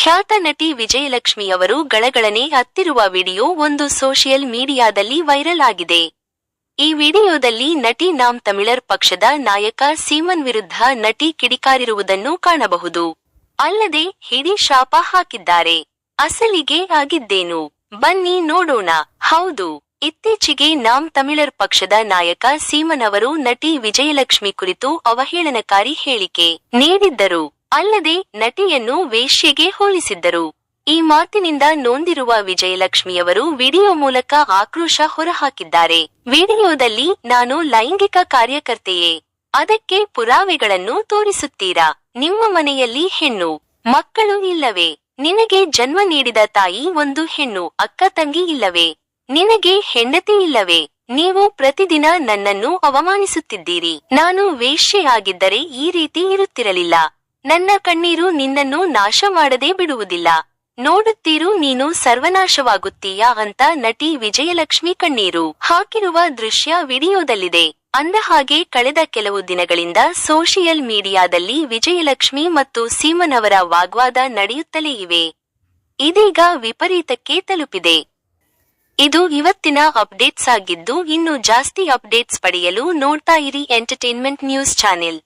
ಖ್ಯಾತ ನಟಿ ವಿಜಯಲಕ್ಷ್ಮಿ ಅವರು ಗಳಗಳನೆ ಹತ್ತಿರುವ ವಿಡಿಯೋ ಒಂದು ಸೋಷಿಯಲ್ ಮೀಡಿಯಾದಲ್ಲಿ ವೈರಲ್ ಆಗಿದೆ. ಈ ವಿಡಿಯೋದಲ್ಲಿ ನಟಿ ನಾಮ್ ತಮಿಳರ್ ಪಕ್ಷದ ನಾಯಕ ಸೀಮನ್ ವಿರುದ್ಧ ನಟಿ ಕಿಡಿಕಾರಿರುವುದನ್ನು ಕಾಣಬಹುದು. ಅಲ್ಲದೆ ಹಿಡಿ ಶಾಪ ಹಾಕಿದ್ದಾರೆ. ಅಸಲಿಗೆ ಆಗಿದ್ದೇನು? ಬನ್ನಿ ನೋಡೋಣ. ಹೌದು, ಇತ್ತೀಚೆಗೆ ನಾಮ್ ತಮಿಳರ್ ಪಕ್ಷದ ನಾಯಕ ಸೀಮನ್ ಅವರು ನಟಿ ವಿಜಯಲಕ್ಷ್ಮಿ ಕುರಿತು ಅವಹೇಳನಕಾರಿ ಹೇಳಿಕೆ ನೀಡಿದ್ದರು. ಅಲ್ಲದೆ ನಟಿಯನ್ನು ವೇಶ್ಯೆಗೆ ಹೋಲಿಸಿದ್ದರು. ಈ ಮಾತಿನಿಂದ ನೊಂದಿರುವ ವಿಜಯಲಕ್ಷ್ಮಿಯವರು ವಿಡಿಯೋ ಮೂಲಕ ಆಕ್ರೋಶ ಹೊರಹಾಕಿದ್ದಾರೆ. ವಿಡಿಯೋದಲ್ಲಿ, ನಾನು ಲೈಂಗಿಕ ಕಾರ್ಯಕರ್ತೆಯೇ. ಅದಕ್ಕೆ ಪುರಾವೆಗಳನ್ನು ತೋರಿಸುತ್ತೀರಾ? ನಿಮ್ಮ ಮನೆಯಲ್ಲಿ ಹೆಣ್ಣು. ಮಕ್ಕಳು ಇಲ್ಲವೇ? ನಿನಗೆ ಜನ್ಮ ನೀಡಿದ ತಾಯಿ ಒಂದು ಹೆಣ್ಣು, ಅಕ್ಕ ತಂಗಿ ಇಲ್ಲವೇ? ನಿನಗೆ ಹೆಂಡತಿ ಇಲ್ಲವೇ? ನೀವು ಪ್ರತಿದಿನ ನನ್ನನ್ನು ಅವಮಾನಿಸುತ್ತಿದ್ದೀರಿ. ನಾನು ವೇಶ್ಯೆಯಾಗಿದ್ದರೆ ಈ ರೀತಿ ಇರುತ್ತಿರಲಿಲ್ಲ. ನನ್ನ ಕಣ್ಣೀರು ನಿನ್ನನ್ನು ನಾಶ ಮಾಡದೆ ಬಿಡುವುದಿಲ್ಲ. ನೋಡುತ್ತೀರು ನೀನು ಸರ್ವನಾಶವಾಗುತ್ತೀಯಾ ಅಂತ ನಟಿ ವಿಜಯಲಕ್ಷ್ಮಿ ಕಣ್ಣೀರು. ಹಾಕಿರುವ ದೃಶ್ಯ ವಿಡಿಯೋದಲ್ಲಿದೆ. ಅಂದಹಾಗೆ ಕಳೆದ ಕೆಲವು ದಿನಗಳಿಂದ ಸೋಷಿಯಲ್ ಮೀಡಿಯಾದಲ್ಲಿ ವಿಜಯಲಕ್ಷ್ಮಿ ಮತ್ತು ಸೀಮನ್ ಅವರ ವಾಗ್ವಾದ ನಡೆಯುತ್ತಲೇ ಇವೆ. ಇದೀಗ ವಿಪರೀತಕ್ಕೆ ತಲುಪಿದೆ. ಇದು ಇವತ್ತಿನ ಅಪ್ಡೇಟ್ಸ್ ಆಗಿದ್ದು, ಇನ್ನು ಜಾಸ್ತಿ ಅಪ್ಡೇಟ್ಸ್ ಪಡೆಯಲು ನೋಡ್ತಾ ಇರಿ ಎಂಟರ್ಟೈನ್ಮೆಂಟ್ ನ್ಯೂಸ್ ಚಾನೆಲ್